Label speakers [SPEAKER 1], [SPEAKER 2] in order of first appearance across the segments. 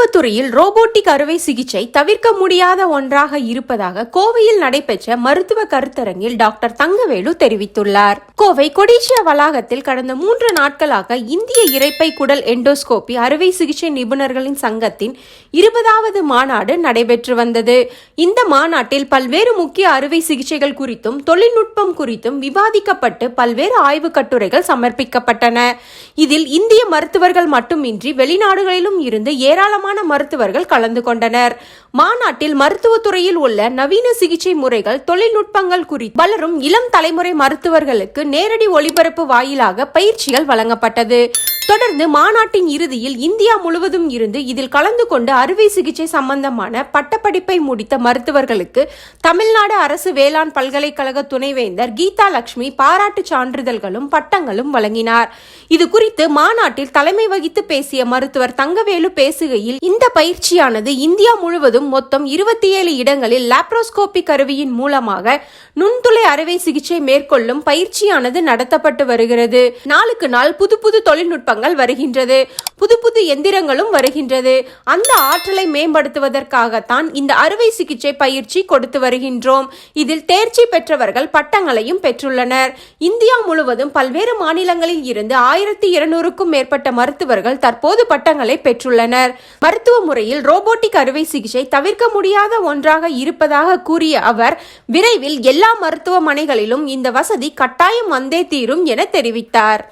[SPEAKER 1] மருத்துவத்துறையில் ரோபோட்டிக் அறுவை சிகிச்சை தவிர்க்க முடியாத ஒன்றாக இருப்பதாக கோவையில் நடைபெற்ற மருத்துவ கருத்தரங்கில் டாக்டர் தங்கவேலு தெரிவித்துள்ளார். கோவை கொடிசியா வளாகத்தில் கடந்த மூன்று நாட்களாக இந்திய இறைப்பை குடல் எண்டோஸ்கோபி அறுவை சிகிச்சை நிபுணர்களின் சங்கத்தின் இருபதாவது மாநாடு நடைபெற்று வந்தது. இந்த மாநாட்டில் பல்வேறு முக்கிய அறுவை சிகிச்சைகள் குறித்தும் தொழில்நுட்பம் குறித்தும் விவாதிக்கப்பட்டு பல்வேறு ஆய்வுக் கட்டுரைகள் சமர்ப்பிக்கப்பட்டன. இதில் இந்திய மருத்துவர்கள் மட்டுமின்றி வெளிநாடுகளிலும் இருந்து ஏராளமான மருத்துவர்கள் கலந்து கொண்டனர். மாநாட்டில் மருத்துவத்துறையில் உள்ள நவீன சிகிச்சை முறைகள் தொழில்நுட்பங்கள் குறித்து வளரும் இளம் தலைமுறை மருத்துவர்களுக்கு நேரடி ஒளிபரப்பு வாயிலாக பயிற்சிகள் வழங்கப்பட்டது. தொடர்ந்து மாநாட்டின் இறுதியில் இந்தியா முழுவதும் இருந்து இதில் கலந்து கொண்டு அறுவை சிகிச்சை சம்பந்தமான பட்டப்படிப்பை முடித்த மருத்துவர்களுக்கு தமிழ்நாடு அரசு வேளாண் பல்கலைக்கழக துணைவேந்தர் கீதா லட்சுமி பாராட்டு சான்றிதழ்களும் பட்டங்களும் வழங்கினார். இது குறித்து மாநாட்டில் தலைமை வகித்து பேசிய மருத்துவர் தங்கவேலு பேசுகையில் இந்த பயிற்சியானது இந்தியா முழுவதும் மொத்தம் இருபத்தி ஏழு இடங்களில் லாப்ரோஸ்கோபி கருவியின் மூலமாக நுண்துளை அறுவை சிகிச்சை மேற்கொள்ளும் பயிற்சியானது நடத்தப்பட்டு வருகிறது. நாளுக்கு நாள் புது புது தொழில்நுட்பங்கள் வருகின்றது. புது புது எந்திரங்களும் வருகின்றது. அந்த ஆற்றலை மேம்படுத்துவதற்காகத்தான் இந்த அறுவை சிகிச்சை பயிற்சி கொடுத்து வருகின்றோம். இதில் தேர்ச்சி பெற்றவர்கள் பட்டங்களையும் பெற்றுள்ளனர். இந்தியா முழுவதும் பல்வேறு மாநிலங்களில் இருந்து ஆயிரத்தி இருநூறுக்கும் மேற்பட்ட மருத்துவர்கள் தற்போது பட்டங்களை பெற்றுள்ளனர். மருத்துவ முறையில் ரோபோட்டிக் அறுவை சிகிச்சை தவிர்க்க முடியாத ஒன்றாக இருப்பதாக கூறிய அவர் விரைவில் எல்லா மருத்துவமனைகளிலும் இந்த வசதி கட்டாயம் வந்தே தீரும் என தெரிவித்தார்.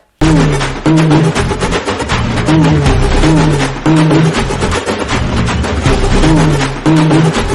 [SPEAKER 1] Thank you.